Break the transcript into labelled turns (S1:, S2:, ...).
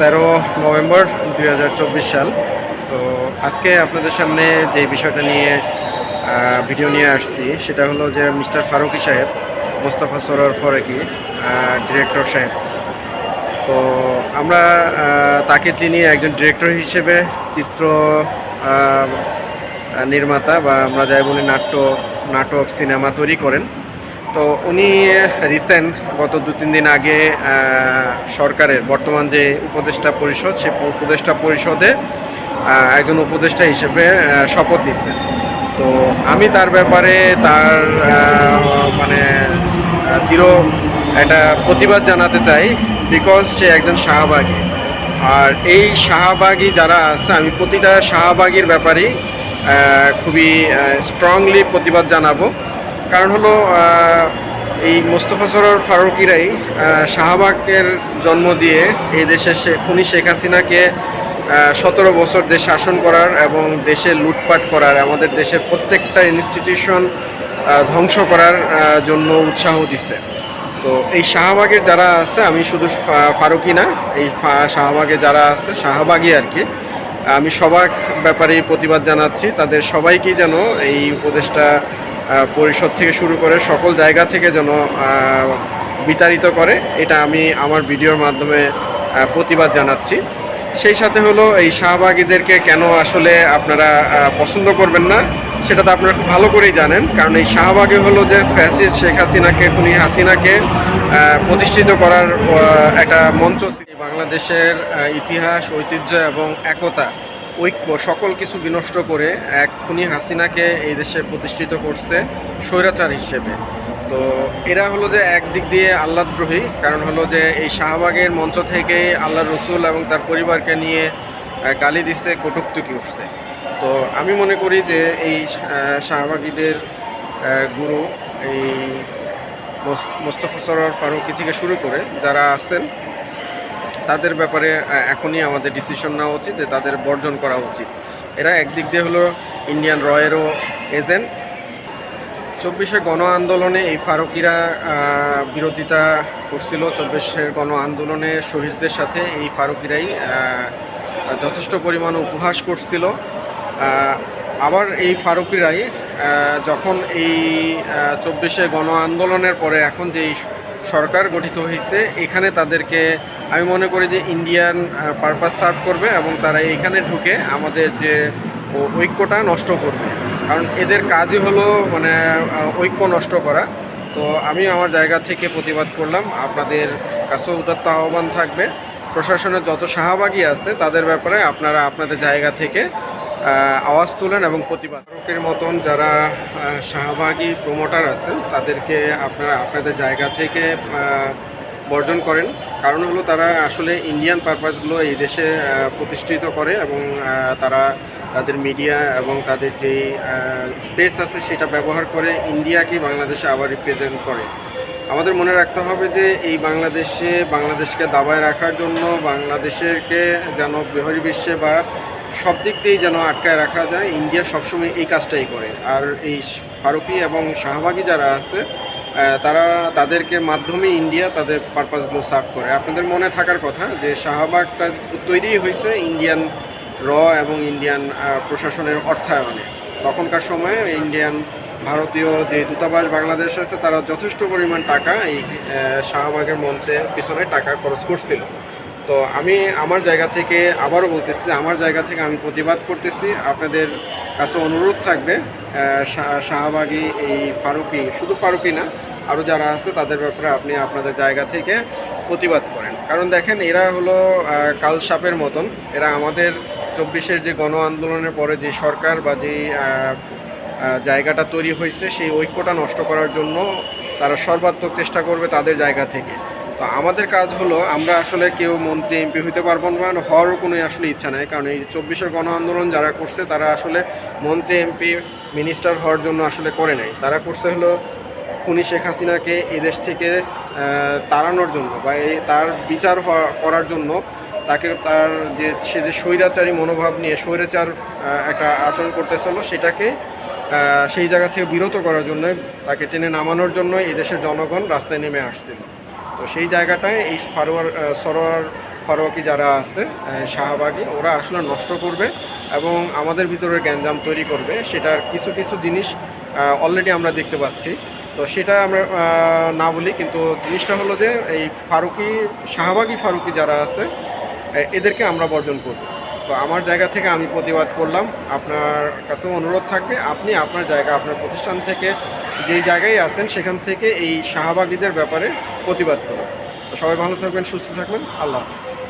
S1: তেরো নভেম্বর দু হাজার চব্বিশ সাল। তো আজকে আপনাদের সামনে যে বিষয়টা নিয়ে ভিডিও নিয়ে আসছি, সেটা হলো যে মিস্টার ফারুকি সাহেব, মোস্তফা সরোয়ার ফরেকি ডিরেক্টর সাহেব। তো আমরা তাকে চিনি একজন ডিরেক্টর হিসেবে, চিত্র নির্মাতা বা আমরা যাই বলি নাট্য, নাটক, সিনেমা তৈরি করেন। তো উনি রিসেন্ট গত দু, তিন দিন আগে সরকারের বর্তমান যে উপদেষ্টা পরিষদ, সে উপদেষ্টা পরিষদে একজন উপদেষ্টা হিসেবে শপথ নিচ্ছেন তো আমি তার ব্যাপারে তার মানে দৃঢ় একটা প্রতিবাদ জানাতে চাই বিকজ সে একজন শাহবাগী। আর এই শাহবাগী যারা আছে, আমি প্রতিটা শাহবাগীর ব্যাপারেই খুবই স্ট্রংলি প্রতিবাদ জানাব। কারণ হলো এই মোস্তফা সরোয়ার ফারুকিরাই শাহবাগের জন্ম দিয়ে এই দেশের খুনি শেখ হাসিনাকে সতেরো বছর দেশ শাসন করার এবং দেশে লুটপাট করার, আমাদের দেশের প্রত্যেকটা ইনস্টিটিউশন ধ্বংস করার জন্য উৎসাহ দিচ্ছে তো এই শাহবাগের যারা আছে, আমি শুধু ফারুকি না, এই শাহবাগে যারা আছে, শাহবাগী আর কি, আমি সবার ব্যাপারেই প্রতিবাদ জানাচ্ছি। তাদের সবাইকেই যেন এই উপদেশটা পরিষদ থেকে শুরু করে সকল জায়গা থেকে যেন বিতাড়িত করে, এটা আমি আমার ভিডিওর মাধ্যমে প্রতিবাদ জানাচ্ছি সেই সাথে হলো এই শাহবাগীদেরকে কেন আসলে আপনারা পছন্দ করবেন না, সেটা তো আপনারা ভালো করেই জানেন কারণ এই শাহবাগে হলো যে ফ্যাসিস শেখ হাসিনাকে, খুনি হাসিনাকে প্রতিষ্ঠিত করার একটা মঞ্চ। বাংলাদেশের ইতিহাস, ঐতিহ্য এবং একতা ঐক্য সকল কিছু বিনষ্ট করে এক খুনি হাসিনাকে এই দেশে প্রতিষ্ঠিত করছে স্বৈরাচার হিসেবে। তো এরা হলো যে একদিক দিয়ে আল্লাহদ্রোহী, কারণ হলো যে এই শাহবাগের মঞ্চ থেকে আল্লাহ রসুল এবং তার পরিবারকে নিয়ে গালি দিচ্ছে কটুক্তুকি উঠছে। তো আমি মনে করি যে এই শাহবাগীদের গুরু এই মোস্তফা সরোয়ার ফারুকি থেকে শুরু করে যারা আছেন তাদের ব্যাপারে এখনই আমাদের ডিসিশন নেওয়া উচিত যে তাদের বর্জন করা উচিত। এরা একদিক দিয়ে হলো ইন্ডিয়ান রয়েরও এজেন্ট চব্বিশের গণ আন্দোলনে এই ফারুকিরা বিরোধিতা করছিল। চব্বিশের গণ আন্দোলনে শহীদদের সাথে এই ফারুকিরাই যথেষ্ট পরিমাণ উপহাস করছিল। আবার এই ফারুকিরাই যখন এই চব্বিশে গণ আন্দোলনের পরে এখন যে এই সরকার গঠিত হয়েছে, এখানে তাদেরকে আমি মনে করি যে ইন্ডিয়ান পারপাস সার্ভ করবে এবং তারা এইখানে ঢুকে আমাদের যে ঐক্যটা নষ্ট করবে। কারণ এদের কাজই হলো মানে ঐক্য নষ্ট করা। তো আমি আমার জায়গা থেকে প্রতিবাদ করলাম। আপনাদের কাছেও উদাত্ত আহ্বান থাকবে। প্রশাসনের যত শাহবাগী আছে তাদের ব্যাপারে আপনারা আপনাদের জায়গা থেকে আওয়াজ তোলেন এবং প্রতিবাদ। ফারুকের মতন যারা আহ, শাহবাগী প্রমোটার আছেন তাদেরকে আপনারা আপনাদের জায়গা থেকে বর্জন করেন। কারণ হলো তারা আসলে ইন্ডিয়ান পারপাসগুলো এই দেশে প্রতিষ্ঠিত করে এবং তারা তাদের মিডিয়া এবং তাদের যে স্পেস আছে সেটা ব্যবহার করে ইন্ডিয়াকে বাংলাদেশে আবার রিপ্রেজেন্ট করে। আমাদের মনে রাখতে হবে যে, এই বাংলাদেশে, বাংলাদেশকে দাবায় রাখার জন্য, বাংলাদেশেরকে যেন বৃহরি বিশ্বে বা সব দিক দিয়েই যেন আটকায় রাখা যায় ইন্ডিয়া সবসময় এই কাজটাই করে। আর এই ফারুকি এবং শাহবাগী যারা আছে তারা তাদেরকে মাধ্যমে ইন্ডিয়া তাদের পারপাসগুলো সার্ভ করে। আপনাদের মনে থাকার কথা যে শাহবাগটা তৈরি হয়েছে ইন্ডিয়ান র এবং ইন্ডিয়ান প্রশাসনের অর্থায়নে। তখনকার সময়ে ইন্ডিয়ান ভারতীয় যে দূতাবাস বাংলাদেশ আছে, তারা যথেষ্ট পরিমাণ টাকা এই শাহবাগের মঞ্চে পিছনে টাকা খরচ করছিল। তো আমি আমার জায়গা থেকে আবারও বলতেছি যে আমার জায়গা থেকে আমি প্রতিবাদ করতেছি। আপনাদের কাছে অনুরোধ থাকবে শাহবাগী এই ফারুকি, শুধু ফারুকি না আরও যারা আছে, তাদের ব্যাপারে আপনি আপনাদের জায়গা থেকে প্রতিবাদ করেন। কারণ দেখেন, এরা হলো কাল সাপের মতন। এরা আমাদের চব্বিশের যে গণ আন্দোলনের পরে যে সরকার বা যে জায়গাটা তৈরি হয়েছে, সেই ঐক্যটা নষ্ট করার জন্য তারা সর্বাত্মক চেষ্টা করবে তাদের জায়গা থেকে। তো আমাদের কাজ হলো, আমরা আসলে কেউ মন্ত্রী, এমপি হইতে পারব না, হওয়ারও কোনো আসলে ইচ্ছা নাই। কারণ এই চব্বিশের গণ আন্দোলন যারা করছে, তারা আসলে মন্ত্রী, এমপি, মিনিস্টার হওয়ার জন্য আসলে করে নাই। তারা করছে হলো খুনি শেখ হাসিনাকে এদেশ থেকে তাড়ানোর জন্য বা তার বিচার করার জন্য তাকে তার যে, সে যে স্বৈরাচারী মনোভাব নিয়ে স্বৈরাচার একটা আচরণ করতেছিল সেটাকে সেই জায়গা থেকে বিরত করার জন্য তাকে টেনে নামানোর জন্য এই দেশের জনগণ রাস্তায় নেমে আসছিল। তো সেই জায়গাটায় এই ফারোয়ার সরোয়ার ফারোয়াকি যারা আছে শাহবাগী, ওরা আসলে নষ্ট করবে এবং আমাদের ভিতরে গ্যাঞ্জাম তৈরি করবে। সেটার কিছু কিছু জিনিস অলরেডি আমরা দেখতে পাচ্ছি। তো সেটা আমরা না বলি, কিন্তু জিনিসটা হলো যে এই ফারুকি, শাহবাগী ফারুকি যারা আছে এদেরকে আমরা বর্জন করব। তো আমার জায়গা থেকে আমি প্রতিবাদ করলাম। আপনার কাছেও অনুরোধ থাকবে, আপনি আপনার জায়গা, আপনার প্রতিষ্ঠান থেকে যে জায়গায় আছেন, সেখান থেকে এই শাহবাগীদের ব্যাপারে প্রতিবাদ করুন। সবাই ভালো থাকবেন, সুস্থ থাকবেন। আল্লাহ হাফিজ।